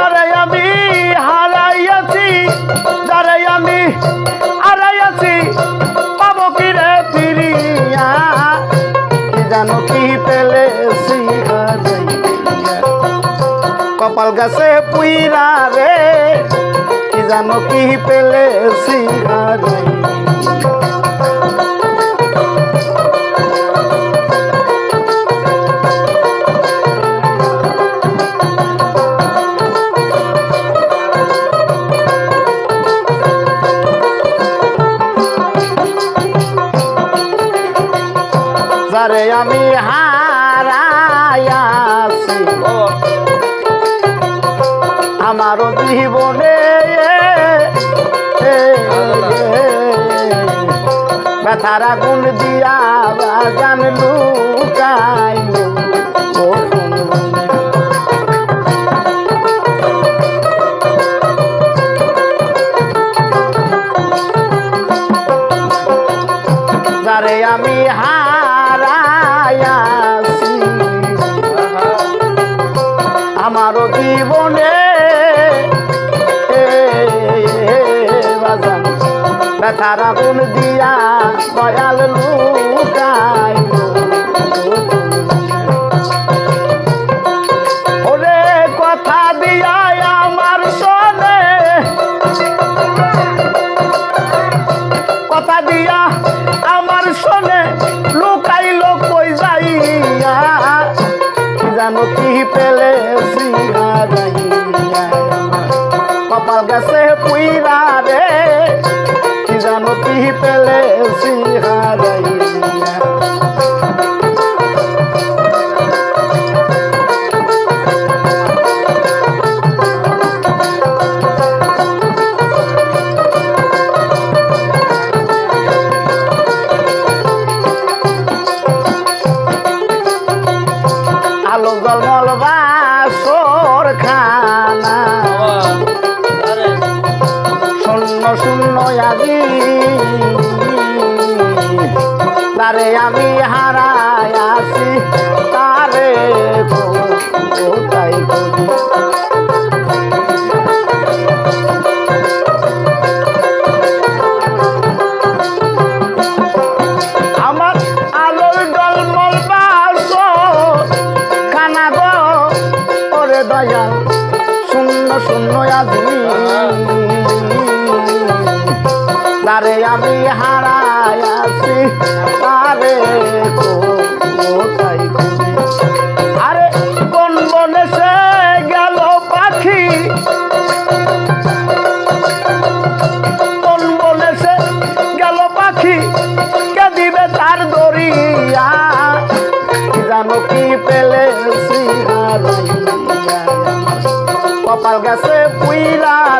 যারে আমি হারাইয়াছি যারে আমি হারাইয়াছি পাবো কি রে ফিরিয়া জানো কি পেলে কপাল গাছে পুইরা রে, কি জানো কি পেলে সিহারাই আমি হারাইয়াছি। আমারও জীবনে ব্যথার আগুন দিয়া বাজান লুকাইল। যারে আমি হারাইয়াছি। জীবনে। ব্যথার আগুন দিয়া দয়াল লুকাই ওরে কথা দিয়া আমার শোনে। কথা দিয়া আমার শোনে। লুকাইল কই যাইয়া? জানো কি পেলে পেলে সিহারাইয়া আলো জলমল বাসর খানা শূন্য শূন্য আজি তারে আমি হারাই আছি তারে কোথায় দয়া শূন্য শূন্য আজি। আমি হারাই আছি। কোথায় আরে কোন বনে সে গেল পাখি? কোন বনে সে গেল পাখি? কে দিবে তার দরিয়া? জানো কি পেলে কপাল গাছে জানো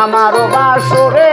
আমারও বাসরে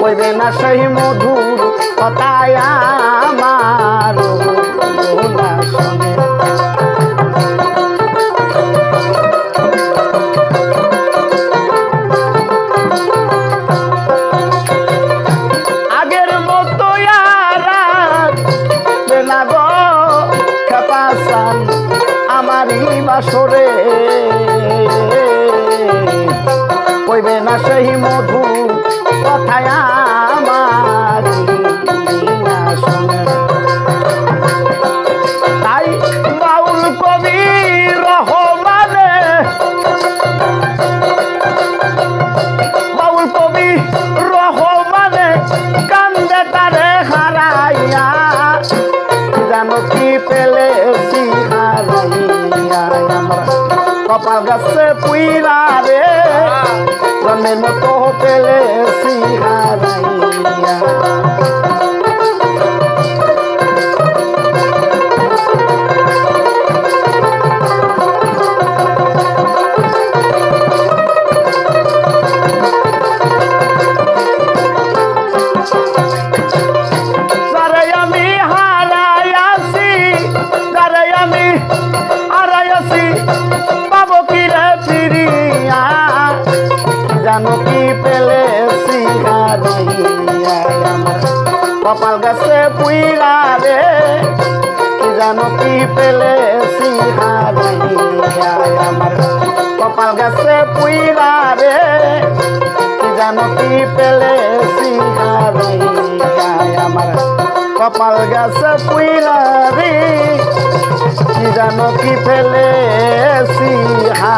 কইবে না সেই মধুর কথায় আমার আগের মতো আর না আমারই বাসরে কইবে না সেই মধু কথায় কপাল গাছে পুইরা রে। জন্মের মতো পেলে হারাইয়া জানো পেলে আমার। কপাল গেছে পুইরা রে, কি জানো আমার। কপাল গেছে পুইরা রে, কি জানো সিহা